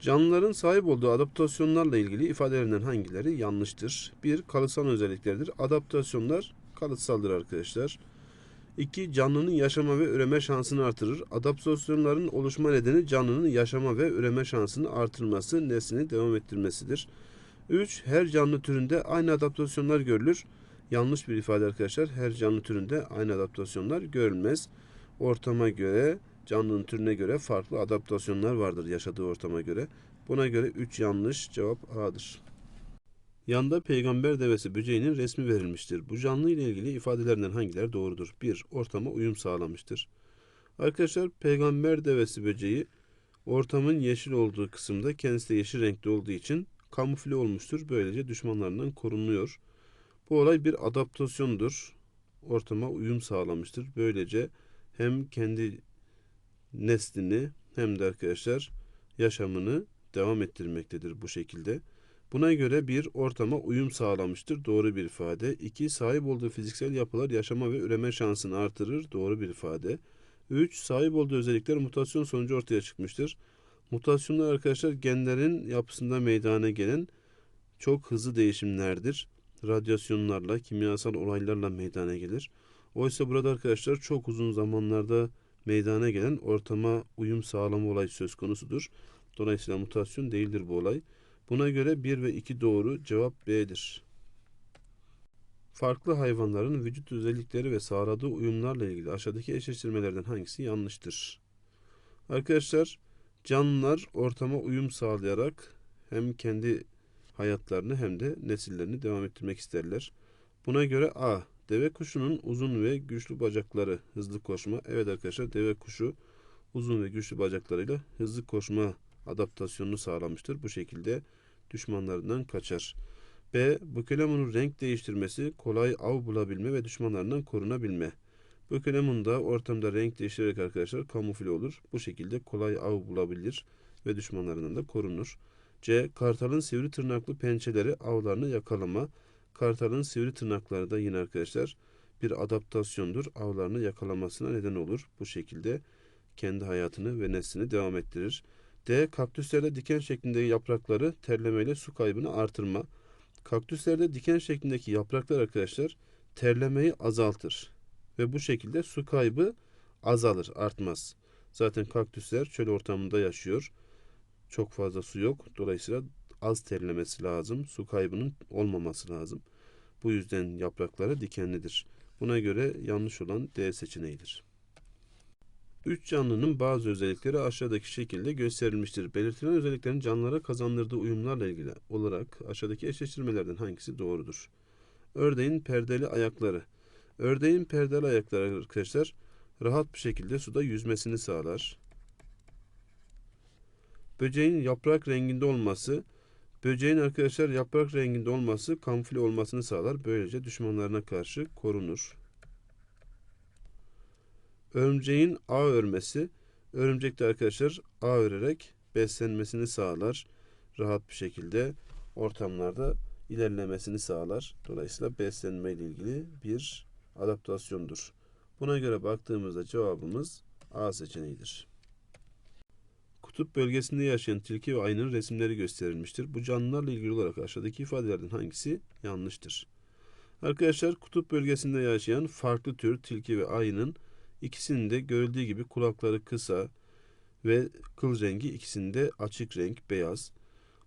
Canlıların sahip olduğu adaptasyonlarla ilgili ifadelerinden hangileri yanlıştır? 1. Kalıtsal özelliklerdir. Adaptasyonlar kalıtsaldır arkadaşlar. 2. Canlının yaşama ve üreme şansını artırır. Adaptasyonların oluşma nedeni canlının yaşama ve üreme şansını artırması, neslini devam ettirmesidir. 3. Her canlı türünde aynı adaptasyonlar görülür. Yanlış bir ifade arkadaşlar. Her canlı türünde aynı adaptasyonlar görülmez. Ortama göre, canlının türüne göre farklı adaptasyonlar vardır yaşadığı ortama göre. Buna göre 3 yanlış cevap A'dır. Yanda peygamber devesi böceğinin resmi verilmiştir. Bu canlı ile ilgili ifadelerinden hangileri doğrudur? 1. Ortama uyum sağlamıştır. Arkadaşlar peygamber devesi böceği ortamın yeşil olduğu kısımda kendisi de yeşil renkte olduğu için kamufle olmuştur. Böylece düşmanlarından korunuyor. Bu olay bir adaptasyondur. Ortama uyum sağlamıştır. Böylece hem kendi neslini hem de arkadaşlar yaşamını devam ettirmektedir bu şekilde. Buna göre bir ortama uyum sağlamıştır. Doğru bir ifade. 2. Sahip olduğu fiziksel yapılar yaşama ve üreme şansını artırır. Doğru bir ifade. 3. Sahip olduğu özellikler mutasyon sonucu ortaya çıkmıştır. Mutasyonlar arkadaşlar genlerin yapısında meydana gelen çok hızlı değişimlerdir. Radyasyonlarla, kimyasal olaylarla meydana gelir. Oysa burada arkadaşlar çok uzun zamanlarda meydana gelen ortama uyum sağlama olayı söz konusudur. Dolayısıyla mutasyon değildir bu olay. Buna göre 1 ve 2 doğru cevap B'dir. Farklı hayvanların vücut özellikleri ve sağladığı uyumlarla ilgili aşağıdaki eşleştirmelerden hangisi yanlıştır? Arkadaşlar canlılar ortama uyum sağlayarak hem kendi hayatlarını hem de nesillerini devam ettirmek isterler. Buna göre A. Deve kuşunun uzun ve güçlü bacakları hızlı koşma. Evet arkadaşlar deve kuşu uzun ve güçlü bacaklarıyla hızlı koşma adaptasyonunu sağlamıştır. Bu şekilde düşmanlarından kaçar. B. Bukelemun'un renk değiştirmesi, kolay av bulabilme ve düşmanlarından korunabilme. Bukelemun da ortamda renk değiştirerek arkadaşlar kamufle olur. Bu şekilde kolay av bulabilir ve düşmanlarından da korunur. C. Kartalın sivri tırnaklı pençeleri avlarını yakalama. Kartalın sivri tırnakları da yine arkadaşlar bir adaptasyondur. Avlarını yakalamasına neden olur. Bu şekilde kendi hayatını ve neslini devam ettirir. D. Kaktüslerde diken şeklindeki yaprakları terlemeyle su kaybını artırma. Kaktüslerde diken şeklindeki yapraklar arkadaşlar terlemeyi azaltır. Ve bu şekilde su kaybı azalır, artmaz. Zaten kaktüsler çöl ortamında yaşıyor. Çok fazla su yok. Dolayısıyla az terlemesi lazım. Su kaybının olmaması lazım. Bu yüzden yaprakları dikenlidir. Buna göre yanlış olan D seçeneğidir. Üç canlının bazı özellikleri aşağıdaki şekilde gösterilmiştir. Belirtilen özelliklerin canlılara kazandırdığı uyumlarla ilgili olarak aşağıdaki eşleştirmelerden hangisi doğrudur? Ördeğin perdeli ayakları. Ördeğin perdeli ayakları arkadaşlar rahat bir şekilde suda yüzmesini sağlar. Böceğin yaprak renginde olması, böceğin arkadaşlar yaprak renginde olması kamufle olmasını sağlar. Böylece düşmanlarına karşı korunur. Örümceğin ağ örmesi, örümcek de arkadaşlar ağ örerek beslenmesini sağlar. Rahat bir şekilde ortamlarda ilerlemesini sağlar. Dolayısıyla beslenme ile ilgili bir adaptasyondur. Buna göre baktığımızda cevabımız A seçeneğidir. Kutup bölgesinde yaşayan tilki ve ayının resimleri gösterilmiştir. Bu canlılarla ilgili olarak aşağıdaki ifadelerden hangisi yanlıştır? Arkadaşlar kutup bölgesinde yaşayan farklı tür tilki ve ayının ikisinin de görüldüğü gibi kulakları kısa ve kıl rengi ikisinde açık renk beyaz.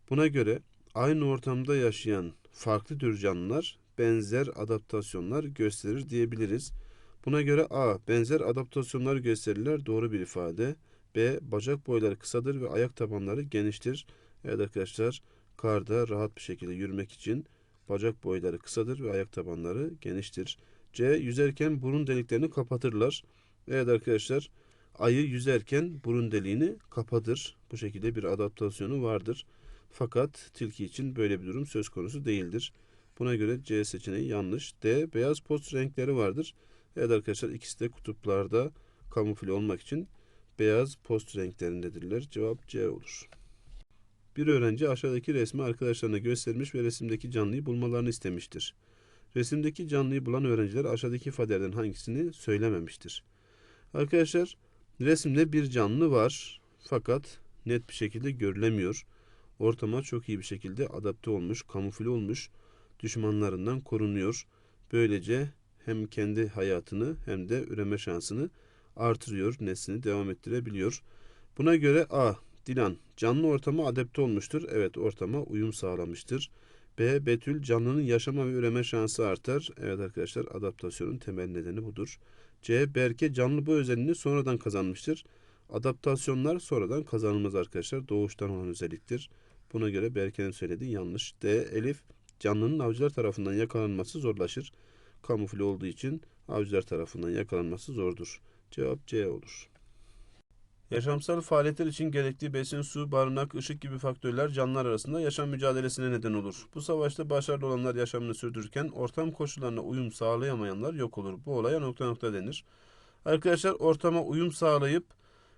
Buna göre aynı ortamda yaşayan farklı tür canlılar benzer adaptasyonlar gösterir diyebiliriz. Buna göre A. Benzer adaptasyonlar gösterirler. Doğru bir ifade. B. Bacak boyları kısadır ve ayak tabanları geniştir. Evet arkadaşlar karda rahat bir şekilde yürümek için bacak boyları kısadır ve ayak tabanları geniştir. C. Yüzerken burun deliklerini kapatırlar. Evet arkadaşlar ayı yüzerken burun deliğini kapatır. Bu şekilde bir adaptasyonu vardır. Fakat tilki için böyle bir durum söz konusu değildir. Buna göre C seçeneği yanlış. D. Beyaz post renkleri vardır. Evet arkadaşlar ikisi de kutuplarda kamufle olmak için beyaz post renklerindedirler. Cevap C olur. Bir öğrenci aşağıdaki resmi arkadaşlarına göstermiş ve resimdeki canlıyı bulmalarını istemiştir. Resimdeki canlıyı bulan öğrenciler aşağıdaki ifadelerden hangisini söylememiştir. Arkadaşlar resimde bir canlı var fakat net bir şekilde görülemiyor. Ortama çok iyi bir şekilde adapte olmuş, kamufle olmuş, düşmanlarından korunuyor. Böylece hem kendi hayatını hem de üreme şansını artırıyor, neslini devam ettirebiliyor. Buna göre A. Dilan canlı ortama adapte olmuştur. Evet ortama uyum sağlamıştır. B. Betül canlının yaşama ve üreme şansı artar. Evet arkadaşlar adaptasyonun temel nedeni budur. C. Berke canlı bu özelliğini sonradan kazanmıştır. Adaptasyonlar sonradan kazanılmaz arkadaşlar. Doğuştan olan özelliktir. Buna göre Berke'nin söylediği yanlış. D. Elif canlının avcılar tarafından yakalanması zorlaşır. Kamufle olduğu için avcılar tarafından yakalanması zordur. Cevap C olur. Yaşamsal faaliyetler için gerekli besin, su, barınak, ışık gibi faktörler canlılar arasında yaşam mücadelesine neden olur. Bu savaşta başarılı olanlar yaşamını sürdürürken ortam koşullarına uyum sağlayamayanlar yok olur. Bu olaya nokta nokta denir. Arkadaşlar ortama uyum sağlayıp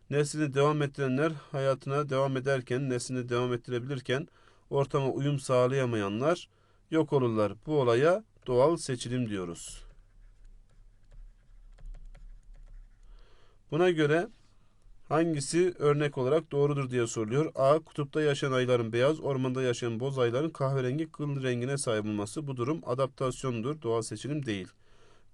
neslini devam ettirenler hayatına devam ederken, neslini devam ettirebilirken ortama uyum sağlayamayanlar yok olurlar. Bu olaya doğal seçilim diyoruz. Buna göre Hangisi örnek olarak doğrudur diye soruluyor. A. Kutupta yaşayan ayıların beyaz, ormanda yaşayan boz ayıların kahverengi kıl rengine sahip olması. Bu durum adaptasyondur, doğal seçilim değil.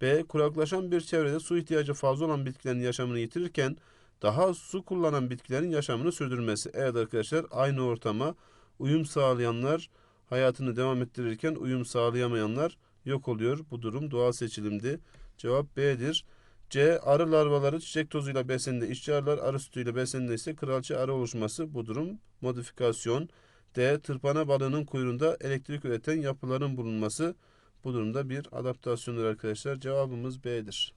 B. Kuraklaşan bir çevrede su ihtiyacı fazla olan bitkilerin yaşamını yitirirken daha su kullanan bitkilerin yaşamını sürdürmesi. Evet arkadaşlar aynı ortama uyum sağlayanlar hayatını devam ettirirken uyum sağlayamayanlar yok oluyor. Bu durum doğal seçilimdi. Cevap B'dir. C. Arı larvaları çiçek tozuyla beslendiğinde işçi arılar, arı sütüyle beslendiğinde ise kralçı arı oluşması. Bu durum modifikasyon. D. Tırpana balığının kuyruğunda elektrik üreten yapıların bulunması. Bu durumda bir adaptasyondur arkadaşlar. Cevabımız B'dir.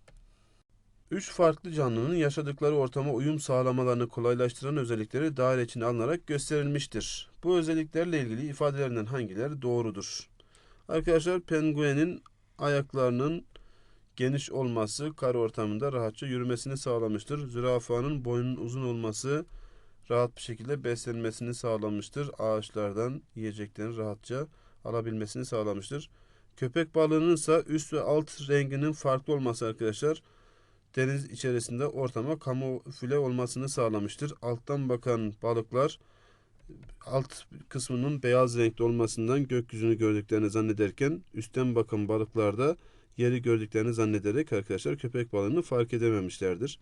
Üç farklı canlının yaşadıkları ortama uyum sağlamalarını kolaylaştıran özellikleri daire içine alınarak gösterilmiştir. Bu özelliklerle ilgili ifadelerinden hangileri doğrudur? Arkadaşlar penguenin ayaklarının geniş olması kar ortamında rahatça yürümesini sağlamıştır. Zürafanın boynunun uzun olması rahat bir şekilde beslenmesini sağlamıştır. Ağaçlardan yiyeceklerini rahatça alabilmesini sağlamıştır. Köpek balığının ise üst ve alt renginin farklı olması arkadaşlar deniz içerisinde ortama kamufle olmasını sağlamıştır. Alttan bakan balıklar alt kısmının beyaz renkli olmasından gökyüzünü gördüklerini zannederken üstten bakan balıklarda yeri gördüklerini zannederek arkadaşlar köpek balığını fark edememişlerdir.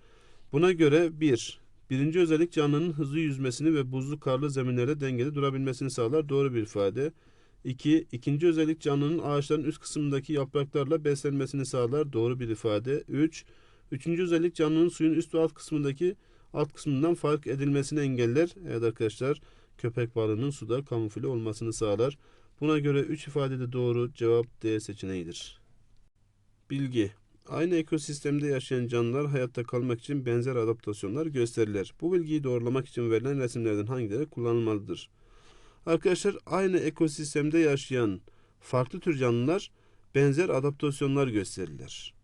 Buna göre bir, birinci özellik canlının hızlı yüzmesini ve buzlu karlı zeminlerde dengede durabilmesini sağlar. Doğru bir ifade. 2. İkinci özellik canlının ağaçların üst kısmındaki yapraklarla beslenmesini sağlar. Doğru bir ifade. 3. Üçüncü özellik canlının suyun üst ve alt kısmındaki alt kısmından fark edilmesini engeller. Evet arkadaşlar köpek balığının suda kamufle olmasını sağlar. Buna göre 3 ifade de doğru cevap D seçeneğidir. Bilgi Aynı ekosistemde yaşayan canlılar hayatta kalmak için benzer adaptasyonlar gösterirler. Bu bilgiyi doğrulamak için verilen resimlerden hangileri kullanılmalıdır? Arkadaşlar aynı ekosistemde yaşayan farklı tür canlılar benzer adaptasyonlar gösterirler.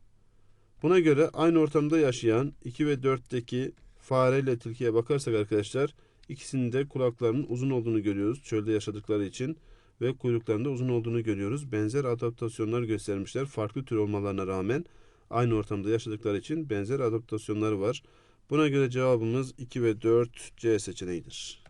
Buna göre aynı ortamda yaşayan 2 ve 4'teki fare ile tilkiye bakarsak arkadaşlar ikisinin de kulaklarının uzun olduğunu görüyoruz çölde yaşadıkları için ve kuyruklarında uzun olduğunu görüyoruz. Benzer adaptasyonlar göstermişler. Farklı tür olmalarına rağmen aynı ortamda yaşadıkları için benzer adaptasyonları var. Buna göre cevabımız 2 ve 4 C seçeneğidir.